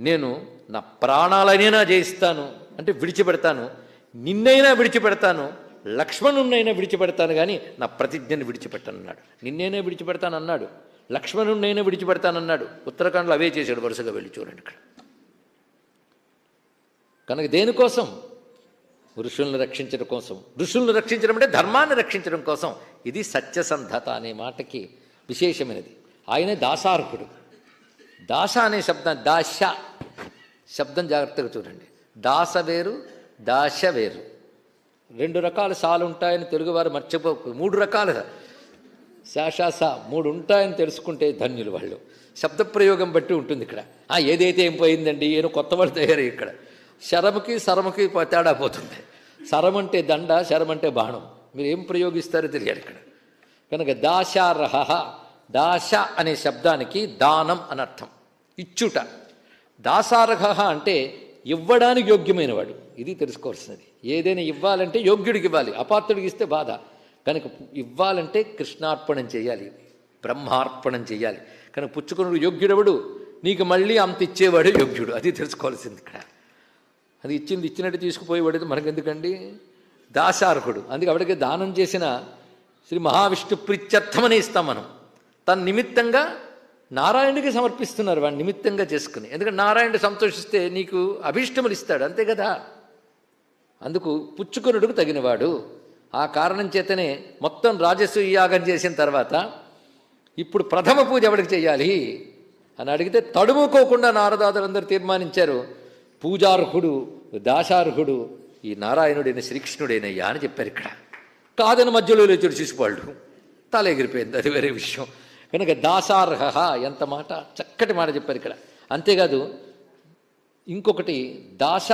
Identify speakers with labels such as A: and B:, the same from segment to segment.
A: నేను నా ప్రాణాలనైనా జయిస్తాను అంటే విడిచిపెడతాను నిన్నైనా విడిచిపెడతాను లక్ష్మణుణ్ణైనా విడిచిపెడతాను కానీ నా ప్రతిజ్ఞను విడిచిపెట్టనన్నాడు. నిన్నైనా విడిచిపెడతాను అన్నాడు లక్ష్మణుణ్ణైనా విడిచిపెడతానన్నాడు. ఉత్తరాఖండ్లో అవే చేశాడు వరుసగా వెళ్ళి చూడండి ఇక్కడ. కనుక దేనికోసం ఋషుల్ని రక్షించడం కోసం. ఋషుల్ని రక్షించడం అంటే ధర్మాన్ని రక్షించడం కోసం. ఇది సత్యసంధత అనే మాటకి విశేషమైనది. ఆయనే దాసార్హుడు. దాస అనే శబ్దం దాశ. శబ్దం జాగ్రత్తగా చూడండి. దాస వేరు దాశ వేరు. రెండు రకాల సాలు ఉంటాయని తెలుగువారు మర్చిపో మూడు రకాల శాశాస మూడు ఉంటాయని తెలుసుకుంటే ధన్యులు వాళ్ళు. శబ్ద ప్రయోగం బట్టి ఉంటుంది ఇక్కడ. ఆ ఏదైతే ఏం పోయిందండి? ఏదో కొత్త వాళ్ళు తయారు ఇక్కడ. శరముకి శరముకి తేడా పోతుంది. శరం అంటే దండ శరం అంటే బాణం. మీరు ఏం ప్రయోగిస్తారో తెలియాలి ఇక్కడ. కనుక దాశారహ దాశ అనే శబ్దానికి దానం అని అర్థం ఇచ్చుట. దాసారహ అంటే ఇవ్వడానికి యోగ్యమైనవాడు. ఇది తెలుసుకోవాల్సినది. ఏదైనా ఇవ్వాలంటే యోగ్యుడికి ఇవ్వాలి. అపాత్రుడికి ఇస్తే బాధ. కనుక ఇవ్వాలంటే కృష్ణార్పణం చేయాలి. బ్రహ్మార్పణం చేయాలి. కనుక పుచ్చుకునుడు యోగ్యుడెవడు? నీకు మళ్ళీ అంత ఇచ్చేవాడు యోగ్యుడు. అది తెలుసుకోవాల్సింది ఇక్కడ. అది ఇచ్చింది ఇచ్చినట్టు తీసుకుపోయేవాడు మనకెందుకండి? దాశార్హుడు అందుకే ఆవిడకి దానం చేసిన శ్రీ మహావిష్ణు ప్రీత్యర్థమని ఇస్తాం మనం. తన నిమిత్తంగా నారాయణుడికి సమర్పిస్తున్నారు వాడిని నిమిత్తంగా చేసుకుని. ఎందుకంటే నారాయణుడు సంతోషిస్తే నీకు అభీష్టములు ఇస్తాడు అంతే కదా? అందుకు పుచ్చుకునుడుకు తగినవాడు. ఆ కారణం చేతనే మొత్తం రాజస్సు యాగం చేసిన తర్వాత ఇప్పుడు ప్రథమ పూజ ఎవరికి చేయాలి? అని అడిగితే తడుముకోకుండా నారదాదులందరూ తీర్మానించారు పూజార్హుడు దాశార్హుడు ఈ నారాయణుడైన శ్రీకృష్ణుడైనయ్యా అని చెప్పారు ఇక్కడ. కాదని మధ్యలో లేచుడు శిశుపాళ్ళు తల ఎగిరిపోయింది అది వేరే విషయం. కనుక దాసార్హ ఎంత మాట? చక్కటి మాట చెప్పారు ఇక్కడ. అంతేకాదు ఇంకొకటి దాస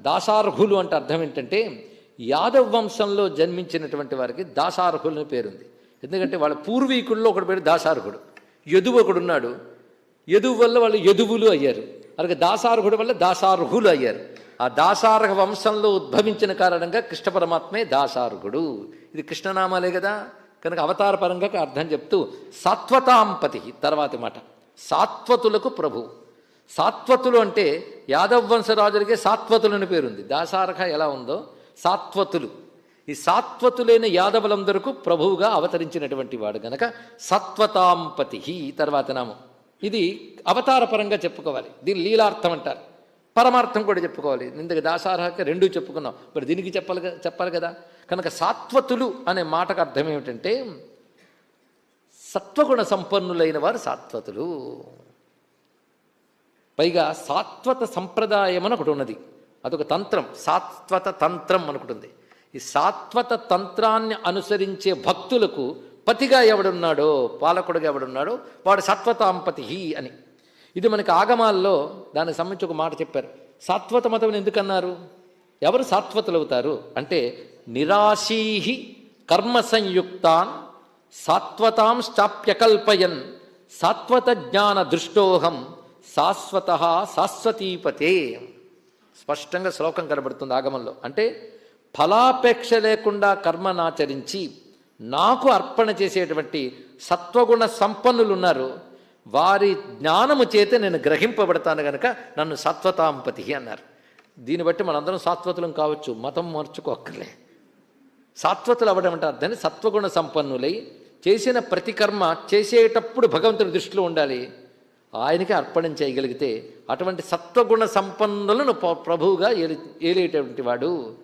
A: దాసార్హులు అంటే అర్థం ఏంటంటే యాదవ్ వంశంలో జన్మించినటువంటి వారికి దాసార్హులు అని పేరుంది. ఎందుకంటే వాళ్ళ పూర్వీకుల్లో ఒకటి పేరు దాసార్హుడు. యదువు ఒకడున్నాడు యదువు వల్ల వాళ్ళు యదువులు అయ్యారు. అలాగే దాసార్హుడు వల్ల దాసార్హులు అయ్యారు. ఆ దాసార్హ వంశంలో ఉద్భవించిన కారణంగా కృష్ణ పరమాత్మే దాసార్హుడు. ఇది కృష్ణనామాలే కదా. కనుక అవతార పరంగా అర్థం చెప్తూ సాత్వతాంపతి తర్వాతి మాట. సాత్వతులకు ప్రభు. సాత్వతులు అంటే యాదవ్ వంశరాజులకే సాత్వతులు అని పేరుంది. దాసారఖ ఎలా ఉందో? సాత్వతులు. ఈ సాత్వతులైన యాదవులందరకు ప్రభువుగా అవతరించినటువంటి వాడు గనక సత్వతాంపతి తర్వాత నామం. ఇది అవతార పరంగా చెప్పుకోవాలి. దీని లీలార్థం అంటారు. పరమార్థం కూడా చెప్పుకోవాలి. ఇందుకు దాసార్హక రెండూ చెప్పుకున్నాం. మరి దీనికి చెప్పాలి చెప్పాలి కదా? కనుక సాత్వతులు అనే మాటకు అర్థం ఏమిటంటే సత్వగుణ సంపన్నులైన వారు సాత్వతులు. పైగా సాత్వత సంప్రదాయం అని ఒకటి ఉన్నది. అదొక తంత్రం. సాత్వత తంత్రం అనుకుంటుంది ఈ సాత్వత తంత్రాన్ని అనుసరించే భక్తులకు పతిగా ఎవడున్నాడో పాలకుడుగా ఎవడున్నాడో వాడు సత్వతాంపతి అని. ఇది మనకి ఆగమాల్లో దానికి సంబంధించి ఒక మాట చెప్పారు. సాత్వత మతం ఎందుకన్నారు? ఎవరు సాత్వతలు అవుతారు అంటే నిరాశీహి కర్మ సంయుక్తాన్ సాత్వతాంశ్చాప్యకల్పయన్ సాత్వత జ్ఞాన దృష్టోహం శాశ్వత శాశ్వతీపతే. స్పష్టంగా శ్లోకం కనబడుతుంది ఆగమంలో. అంటే ఫలాపేక్ష లేకుండా కర్మనాచరించి నాకు అర్పణ చేసేటువంటి సత్వగుణ సంపన్నులు ఉన్నారు వారి జ్ఞానము చేత నేను గ్రహింపబడతాను గనక నన్ను సత్వతాంపతి అన్నారు. దీన్ని బట్టి మనందరం సాత్వతులం కావచ్చు. మతం మార్చుకోక్కర్లే. సాత్వతులు అవ్వడం అంటే అర్థాన్ని సత్వగుణ సంపన్నులై చేసిన ప్రతి కర్మ చేసేటప్పుడు భగవంతుని దృష్టిలో ఉండాలి. ఆయనకి అర్పణం చేయగలిగితే అటువంటి సత్వగుణ సంపన్నులను ప్రభువుగా ఏలి ఏలేటటువంటి వాడు.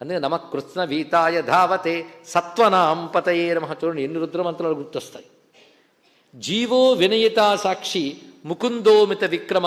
A: అందుకే నమ కృష్ణ వీతాయ ధావతే సత్వనాంపతయే నమ. చూడండి ఎన్ని రుద్రమంత్రాలు గుర్తొస్తాయి. जीवो विनयता साक्षी मुकुंदो मित विक्रम